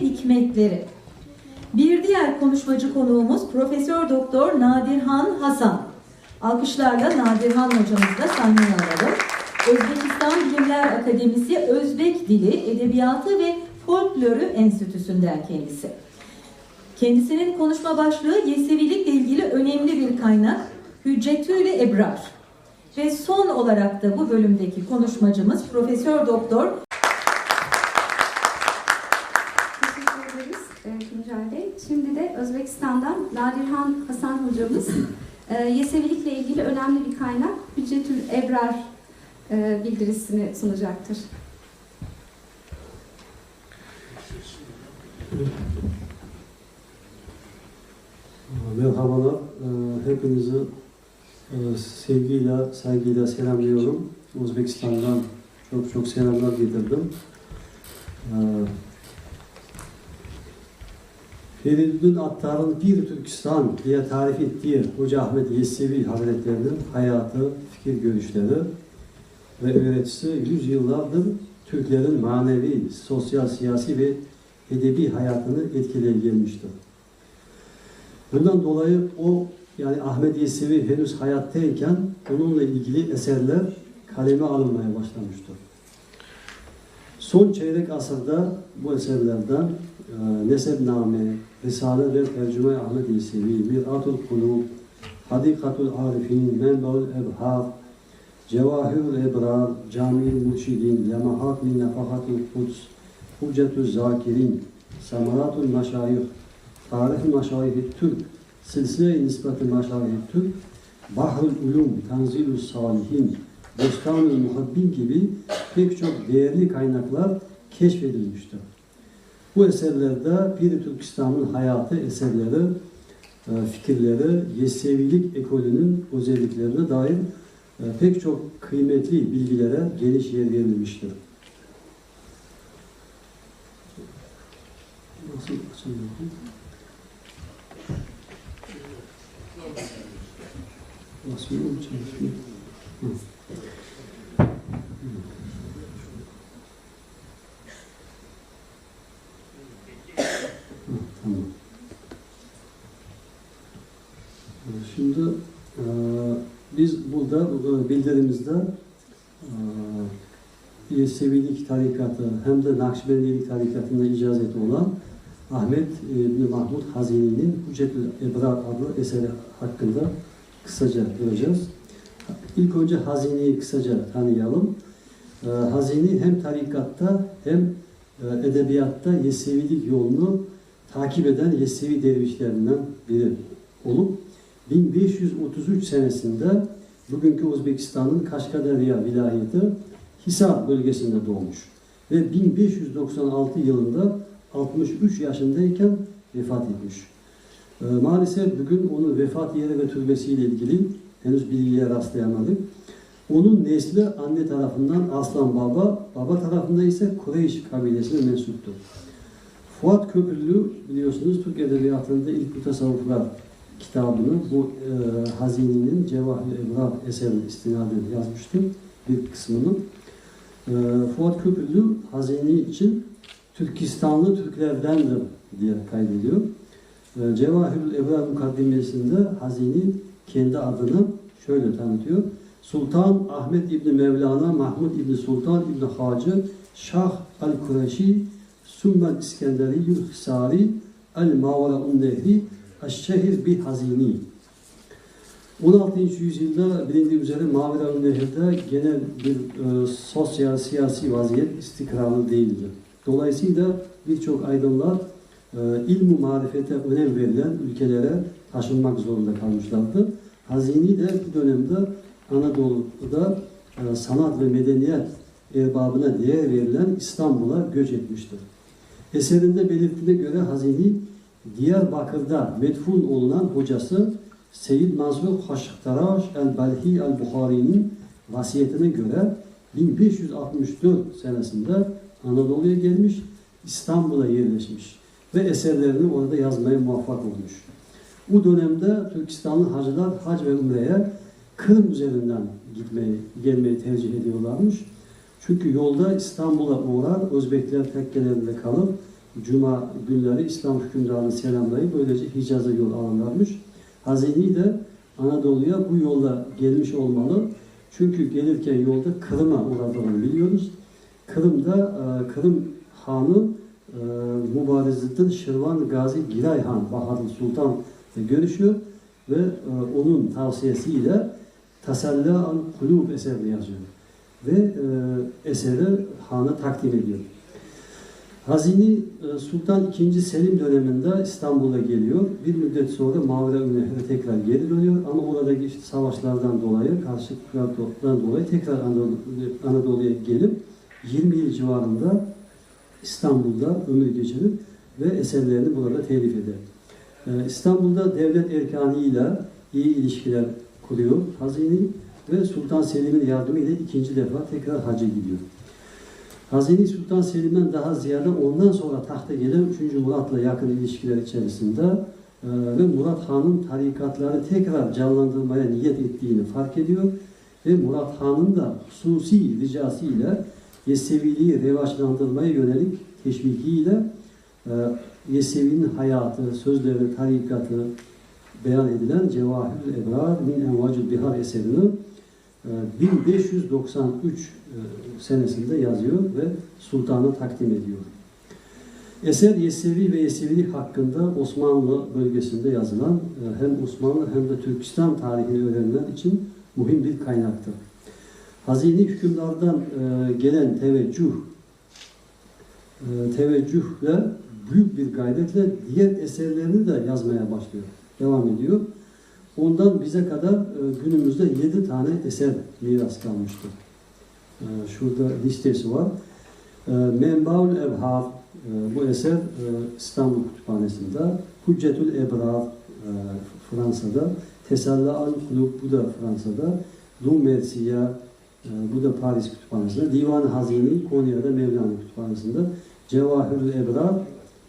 hikmetleri. Bir diğer konuşmacı konuğumuz Profesör Doktor Nadirhan Hasan. Alkışlarla Nadirhan hocamızı da sahneye alalım. Özbekistan Bilimler Akademisi Özbek Dili, Edebiyatı ve Folklorü Enstitüsü'nden kendisi. Kendisinin konuşma başlığı Yesevilikle ilgili önemli bir kaynak Hüccetül Ebrar. Ve son olarak da bu bölümdeki konuşmacımız Profesör Doktor Teşekkür ederiz e, Tuncay Bey. Şimdi de Özbekistan'dan Nadirhan Hasan hocamız e, Yesevilikle ilgili önemli bir kaynak Hüccetül Ebrar e, bildirisini sunacaktır. Merhabalar. Ee, Hepinizi e, sevgiyle, saygıyla selamlıyorum. Özbekistan'dan çok çok selamlar getirdim. Feridun Attar'ın Bir Türkistan diye tarif ettiği Hoca Ahmet Yesevi Hazretlerinin hayatı, fikir görüşleri ve öğretisi yüzyıllardır Türklerin manevi, sosyal, siyasi ve edebi hayatını etkileyen. Bundan dolayı o yani Ahmet Yesevi henüz hayattayken onunla ilgili eserler kaleme alınmaya başlamıştır. Son çeyrek asırda bu eserlerden e, Nesebname, Risale ve Tercüme Ahmet Yesevi, Mir'atul Kulub, Hadikatul Arifin, Menbaul Ebhar, Cevahirul Ebrar, Cami'l Murşidin, Lemahat min Nefahatul Kuds, Hüccetül Zakirin, Samaratul Maşayih, Tarih-i Maşayih-i Türk, Silsile-i Nisbat-ı Maşayih-i Türk, Bahrül Ulum, Tanzilü Salihin, Bostanı Muhabbin gibi pek çok değerli kaynaklar keşfedilmiştir. Bu eserlerde Piri Türkistan'ın hayatı eserleri, e, fikirleri, Yesevilik ekolünün özelliklerine dair e, pek çok kıymetli bilgilere geniş yer verilmiştir. Nasıl açılıyor? Basmıyor mu Şimdi e, biz burada bu bildirimizde e, Yesevilik tarikatı hem de Nakşibendilik tarikatında icazeti olan Ahmet İbni Mahmud Hazini'nin Hüccetül Ebrar adlı eseri hakkında kısaca göreceğiz. İlk önce Hazini'yi kısaca tanıyalım. Ee, Hazini hem tarikatta hem e, edebiyatta Yesevilik yolunu takip eden Yesevi dervişlerinden biri olup 1533 senesinde bugünkü Özbekistan'ın Kaşkaderya vilayeti Hisar bölgesinde doğmuş ve 1596 yılında 63 yaşındayken vefat etmiş. Ee, maalesef bugün onun vefat yeri ve türbesiyle ilgili henüz bilgiye rastlayamadık. Onun nesli anne tarafından Aslan Baba, baba tarafında ise Kureyş kabilesine mensuptur. Fuat Köprülü biliyorsunuz Türk Edebiyatı'nda ilk mutasavvıflar kitabını bu e, Hazini'nin Cevahir Ebrar eserine istinaden yazmıştır bir kısmını. E, Fuat Köprülü Hazini için Türkistanlı Türklerdendir diye kaydediyor. E, Cevahirül Ebrar mukaddimesinde Hazini kendi adını şöyle tanıtıyor. Sultan Ahmet İbni Mevlana Mahmud İbni Sultan İbni Hacı Şah el-Kureşi Sümmel İskenderiyyül Hisari el-Mavraun Nehri Eşşehir bi Hazini 16. yüzyılda bilindiği üzere Mavraun Nehir'de genel bir e, sosyal siyasi vaziyet istikrarlı değildi. Dolayısıyla birçok aydınlar e, ilmu marifete önem verilen ülkelere taşınmak zorunda kalmışlardı. Hazini de bu dönemde Anadolu'da e, sanat ve medeniyet erbabına değer verilen İstanbul'a göç etmiştir. Eserinde belirttiğine göre Hazini Diyarbakır'da medfun olunan hocası Seyyid Mansur Haşiktaraş el-Belhi el-Bukhari'nin vasiyetine göre 1564 senesinde Anadolu'ya gelmiş, İstanbul'a yerleşmiş ve eserlerini orada yazmaya muvaffak olmuş. Bu dönemde Türkistanlı hacılar hac ve umreye Kırım üzerinden gitmeyi, gelmeyi tercih ediyorlarmış. Çünkü yolda İstanbul'a uğrar, Özbekler tekkelerinde kalıp Cuma günleri İslam hükümdarını selamlayıp böylece Hicaz'a yol alırlarmış. Hazini de Anadolu'ya bu yolla gelmiş olmalı. Çünkü gelirken yolda Kırım'a uğradığını biliyoruz. Kırım'da e, Kırım Hanı e, Mübarezettin Şirvan Gazi Giray Han Bahadır Sultan görüşüyor ve e, onun tavsiyesiyle Tasalla an Kulub eserini yazıyor ve eseri Han'a takdim ediyor. Hazini e, Sultan II. Selim döneminde İstanbul'a geliyor. Bir müddet sonra Mavra Nehri'ne tekrar geri dönüyor ama oradaki işte savaşlardan dolayı, karşılıklardan dolayı tekrar Anadolu- Anadolu'ya gelip 20 yıl civarında İstanbul'da ömür geçirip ve eserlerini burada telif eder. Ee, İstanbul'da devlet erkanıyla iyi ilişkiler kuruyor Hazini ve Sultan Selim'in yardımıyla ikinci defa tekrar hacca gidiyor. Hazini Sultan Selim'den daha ziyade ondan sonra tahta gelen 3. Murat'la yakın ilişkiler içerisinde e, ve Murat Han'ın tarikatları tekrar canlandırmaya niyet ettiğini fark ediyor ve Murat Han'ın da hususi ricası ile Yeseviliği revaçlandırmaya yönelik teşvikiyle e, Yesevi'nin hayatı, sözleri, tarikatı beyan edilen Cevahir Ebrar min Envacül Bihar eserini 1593 e, senesinde yazıyor ve sultana takdim ediyor. Eser Yesevi ve Yesevilik hakkında Osmanlı bölgesinde yazılan e, hem Osmanlı hem de Türkistan tarihini öğrenenler için mühim bir kaynaktır. Hazini hükümdardan e, gelen teveccüh teveccühle büyük bir gayretle diğer eserlerini de yazmaya başlıyor. Devam ediyor. Ondan bize kadar e, günümüzde yedi tane eser miras kalmıştır. E, şurada listesi var. E, Menbaul Ebhar bu eser İstanbul Kütüphanesi'nde. Hüccetül Ebrar Fransa'da. Tesalla al Kulub bu da Fransa'da. Du Mersiya bu da Paris Kütüphanesi'nde. Divan-ı Hazini Konya'da Mevlana Kütüphanesi'nde. Cevahirül Ebrar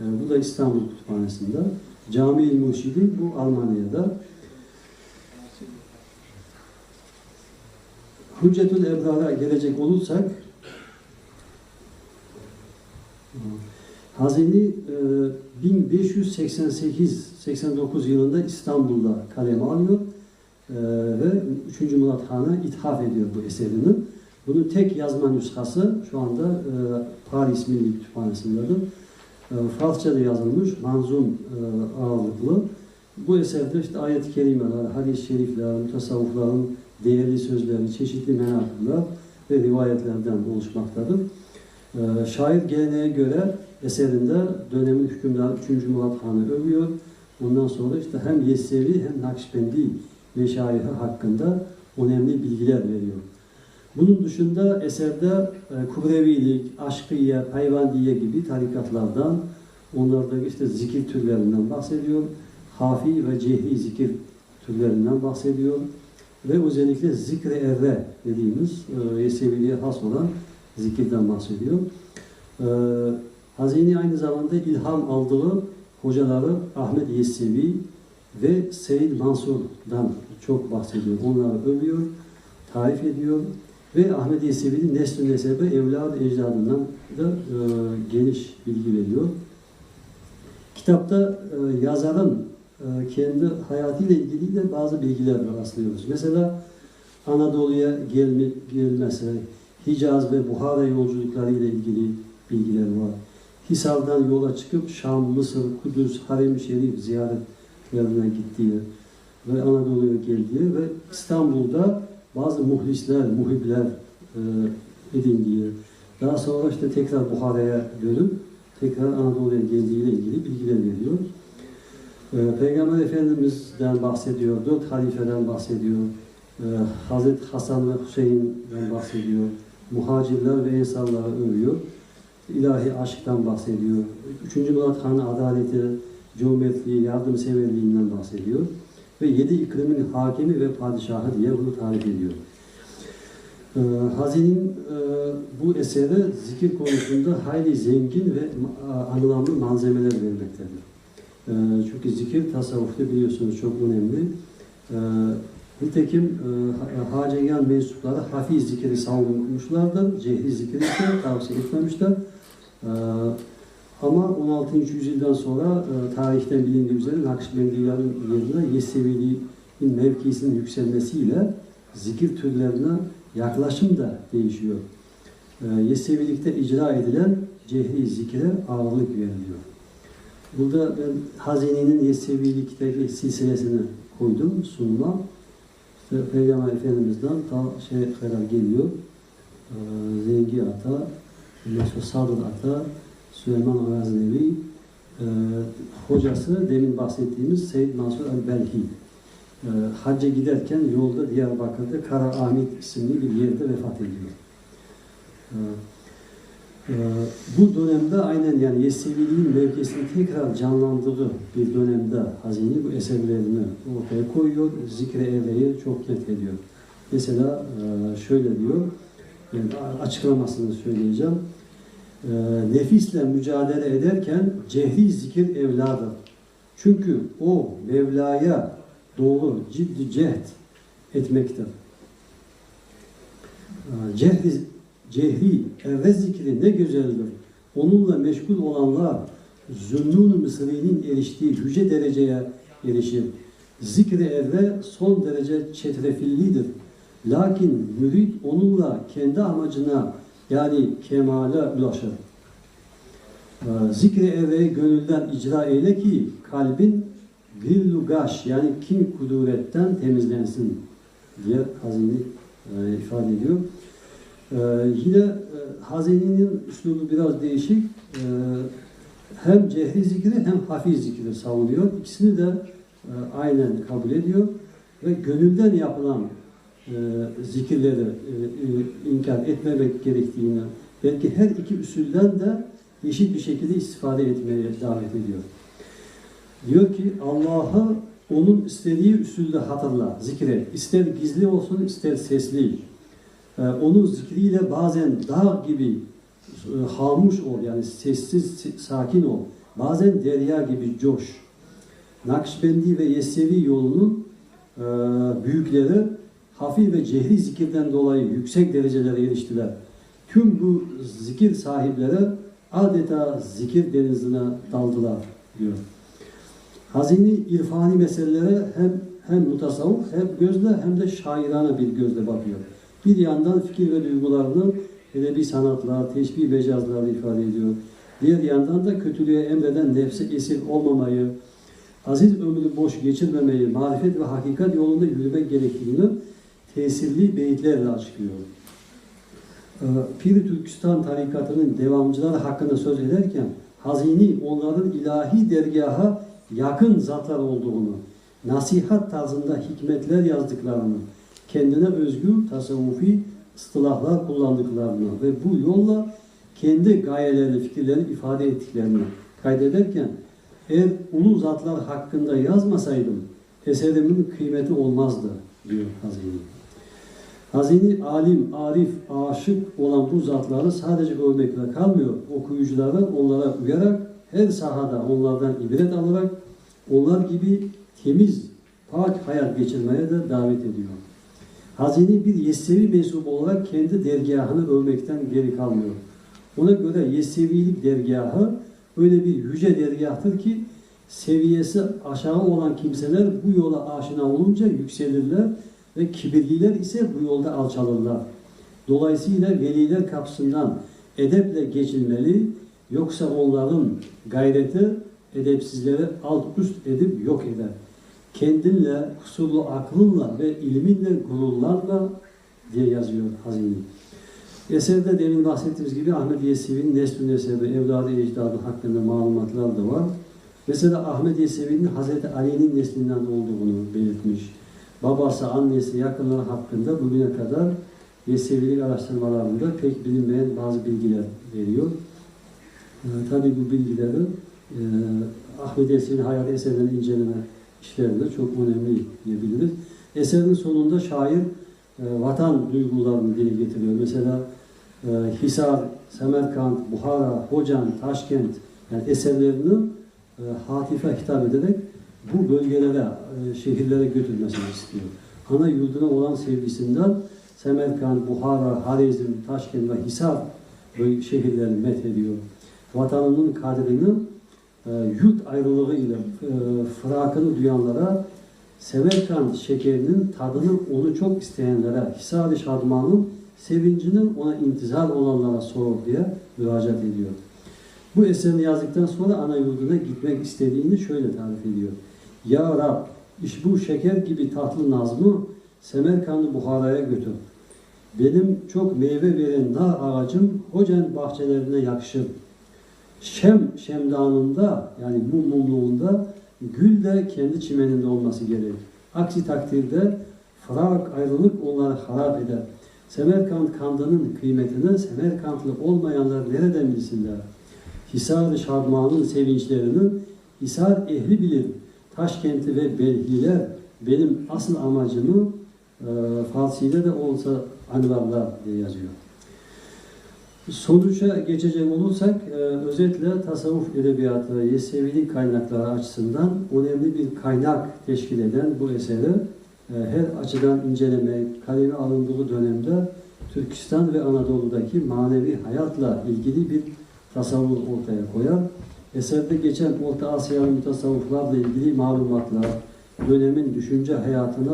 bu da İstanbul Kütüphanesi'nde. Cami-i Murşidi bu Almanya'da. Hüccetül Ebrar'a gelecek olursak Hazini e, 1588-89 yılında İstanbul'da kaleme alıyor e, ve 3. Murat Han'a ithaf ediyor bu eserini. Bunun tek yazma nüshası şu anda e, Paris Milli Kütüphanesi'ndedir. E, Farsça'da yazılmış, manzum e, ağırlıklı. Bu eserde işte ayet-i kerimeler, hadis-i şerifler, mutasavvufların değerli sözleri, çeşitli menakırlar ve rivayetlerden oluşmaktadır. Ee, şair geleneğe göre eserinde dönemin hükümdarı 3. Murat Han'ı övüyor. Ondan sonra işte hem Yesevi hem Nakşibendi meşayihi hakkında önemli bilgiler veriyor. Bunun dışında eserde e, Kubrevilik, Aşkıye, Hayvandiye gibi tarikatlardan, onlardaki işte zikir türlerinden bahsediyor. Hafi ve cehri zikir türlerinden bahsediyor. Ve özellikle zikre evre dediğimiz e, Yeseviliğe has olan zikirden bahsediyor. E, Hazini aynı zamanda ilham aldığı hocaları Ahmet Yesevi ve Seyyid Mansur'dan çok bahsediyor. Onları övüyor, tarif ediyor ve Ahmet Yesevi'nin nesl nesebe evlad ecdadından da e, geniş bilgi veriyor. Kitapta e, yazarın kendi hayatıyla ilgili de bazı bilgiler rastlıyoruz. Mesela Anadolu'ya gelme, gelmesi, Hicaz ve Buhara yolculukları ile ilgili bilgiler var. Hisar'dan yola çıkıp Şam, Mısır, Kudüs, Harem-i Şerif ziyaretlerine gittiği ve Anadolu'ya geldiği ve İstanbul'da bazı muhlisler, muhibler e, edindiği, daha sonra işte tekrar Buhara'ya dönüp tekrar Anadolu'ya geldiğiyle ilgili bilgiler veriyor. Ee, Peygamber Efendimiz'den bahsediyor, dört halifeden bahsediyor, ee, Hazreti Hasan ve Hüseyin'den bahsediyor, muhacirler ve ensarları övüyor, ilahi aşktan bahsediyor, Üçüncü Murat Han'ın adaleti, cömertliği, yardımseverliğinden bahsediyor. Ve yedi iklimin hakimi ve padişahı diye bunu tarif ediyor. Ee, Hazin'in e, bu eseri zikir konusunda hayli zengin ve ma- anlamlı malzemeler vermektedir. Ee, Çünkü zikir tasavvufta biliyorsunuz çok önemli. Ee, Nitekim e, Hacegan mensupları hafiz zikri savunmuşlardır. Cehri zikri ise tavsiye etmemişler. Ee, Ama 16. yüzyıldan sonra e, tarihten bilindiği üzere Nakşibendilerin yerine Yeseviliğin mevkisinin yükselmesiyle zikir türlerine yaklaşım da değişiyor. E, Yesevilikte icra edilen cehri zikre ağırlık veriliyor. Burada ben Hazine'nin Yesevilikteki silsilesini koydum sunuma. İşte Peygamber Efendimiz'den ta şey kadar geliyor. Ee, Zengi Ata, Mesut Sadır Ata, Süleyman Gaznevi, e, hocası demin bahsettiğimiz Seyyid Mansur el-Belhi. E, hacca giderken yolda Diyarbakır'da Kara Ahmet isimli bir yerde vefat ediyor. E, bu dönemde aynen yani Yeseviliğin mevkisini tekrar canlandırdığı bir dönemde Hazini bu eserlerini ortaya koyuyor, zikre evreyi çok net ediyor. Mesela e, şöyle diyor, açıklamasını söyleyeceğim. E, nefisle mücadele ederken cehri zikir evladır. Çünkü o Mevla'ya doğru ciddi cehd etmektir. E, Cehri, cehri evve zikri ne güzeldir. Onunla meşgul olanlar Zünnun-u Mısri'nin eriştiği yüce dereceye erişir. Zikri evve son derece çetrefillidir. Lakin mürid onunla kendi amacına yani kemale ulaşır. Ee, Zikri evreyi gönülden icra eyle ki kalbin gillu gaş yani kin kuduretten temizlensin diye hazine e, ifade ediyor. Ee, yine e, hazinenin üslubu biraz değişik. Ee, hem cehri zikri hem hafif zikri savunuyor. İkisini de e, aynen kabul ediyor ve gönülden yapılan e, zikirleri e, e, inkar etmemek gerektiğini belki her iki usulden de eşit bir şekilde istifade etmeye davet ediyor. Diyor ki Allah'ı onun istediği usulde hatırla, zikret. İster gizli olsun ister sesli. Ee, onun zikriyle bazen dağ gibi e, hamuş ol yani sessiz, si- sakin ol. Bazen derya gibi coş. Nakşibendi ve Yesevi yolunun e, büyükleri hafif ve cehri zikirden dolayı yüksek derecelere eriştiler. Tüm bu zikir sahipleri adeta zikir denizine daldılar diyor. Hazini irfani meselelere hem hem mutasavvuf hem gözle hem de şairane bir gözle bakıyor. Bir yandan fikir ve duygularını edebi sanatlar, teşbih mecazlarla ifade ediyor. Diğer yandan da kötülüğe emreden nefse esir olmamayı, aziz ömrü boş geçirmemeyi, marifet ve hakikat yolunda yürümek gerektiğini tesirli beyitlerle açıklıyor. Ee, Pir Türkistan tarikatının devamcıları hakkında söz ederken Hazini onların ilahi dergaha yakın zatlar olduğunu, nasihat tarzında hikmetler yazdıklarını, kendine özgü tasavvufi ıstılahlar kullandıklarını ve bu yolla kendi gayelerini, fikirlerini ifade ettiklerini kaydederken eğer ulu zatlar hakkında yazmasaydım eserimin kıymeti olmazdı diyor Hazini. Hazini alim, arif, aşık olan bu zatları sadece övmekle kalmıyor. Okuyuculara onlara uyarak her sahada onlardan ibret alarak onlar gibi temiz, pak hayat geçirmeye de davet ediyor. Hazini bir Yesevi mensubu olarak kendi dergahını övmekten geri kalmıyor. Ona göre Yesevilik dergahı öyle bir yüce dergahtır ki seviyesi aşağı olan kimseler bu yola aşina olunca yükselirler ve kibirliler ise bu yolda alçalırlar. Dolayısıyla veliler kapısından edeple geçilmeli, yoksa onların gayreti edepsizleri alt üst edip yok eder. Kendinle, kusurlu aklınla ve ilminle gururlarla diye yazıyor Hazini. Eserde demin bahsettiğimiz gibi Ahmet Yesevi'nin Neslü Nesebi, evladı ecdadı hakkında malumatlar da var. Mesela Ahmet Yesevi'nin Hazreti Ali'nin neslinden olduğunu belirtmiş. Babası, annesi, yakınları hakkında bugüne kadar Yesevilik araştırmalarında pek bilinmeyen bazı bilgiler veriyor. Ee, tabii bu bilgileri e, Ahmet Yesevi'nin hayat eserlerini inceleme işlerinde çok önemli diyebiliriz. Eserin sonunda şair e, vatan duygularını dile getiriyor. Mesela e, Hisar, Semerkant, Buhara, Hocan, Taşkent yani eserlerini e, hatife hitap ederek bu bölgelere, e, şehirlere götürmesini istiyor. Ana yurduna olan sevgisinden Semerkant, Buhara, Harizm, Taşkent ve Hisar şehirlerini methediyor. vatanının kadrini yurt ayrılığı ile e, fırakını duyanlara Semerkant şekerinin tadını onu çok isteyenlere, Hisar-ı Şadman'ın sevincini ona intizar olanlara sor diye müracaat ediyor. Bu eserini yazdıktan sonra ana yurduna gitmek istediğini şöyle tarif ediyor. Ya Rab, iş bu şeker gibi tatlı nazmı Semerkand'ı Buhara'ya götür. Benim çok meyve veren nar ağacım Hocan bahçelerine yakışır. Şem şemdanında yani mum mumluğunda gül de kendi çimeninde olması gerek. Aksi takdirde fırak ayrılık onları harap eder. Semerkant kandının kıymetini Semerkantlı olmayanlar nereden bilsinler? Hisar-ı Şadman'ın sevinçlerini Hisar ehli bilir. Taşkent'i ve Belhiler benim asıl amacımı e, Farsi'de de olsa anvarlar diye yazıyor. Sonuca geçecek olursak e, özetle tasavvuf edebiyatı, Yesevilik kaynakları açısından önemli bir kaynak teşkil eden bu eseri e, her açıdan inceleme, kaleme alındığı dönemde Türkistan ve Anadolu'daki manevi hayatla ilgili bir tasavvur ortaya koyar. Eserde geçen Orta Asyalı mutasavvıflarla ilgili malumatlar, dönemin düşünce hayatına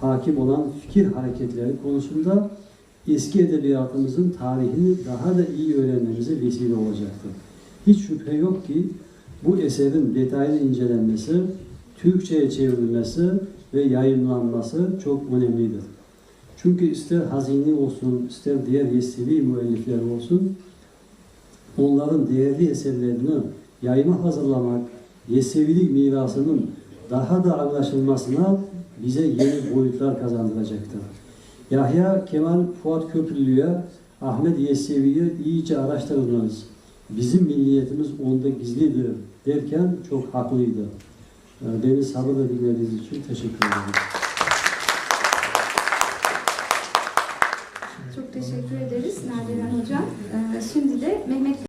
hakim olan fikir hareketleri konusunda eski edebiyatımızın tarihini daha da iyi öğrenmemize vesile olacaktır. Hiç şüphe yok ki bu eserin detaylı incelenmesi, Türkçe'ye çevrilmesi ve yayınlanması çok önemlidir. Çünkü ister Hazini olsun, ister diğer Yesevi müellifler olsun, onların değerli eserlerini yayıma hazırlamak, Yesevilik mirasının daha da anlaşılmasına bize yeni boyutlar kazandıracaktır. Yahya Kemal Fuat Köprülü'ye Ahmet Yesevi'yi iyice araştırınız. Bizim milliyetimiz onda gizlidir derken çok haklıydı. Ee, Beni sabırla dinlediğiniz için teşekkür ederim. Çok teşekkür ederiz Nadiren Hocam. Ee, şimdi de Mehmet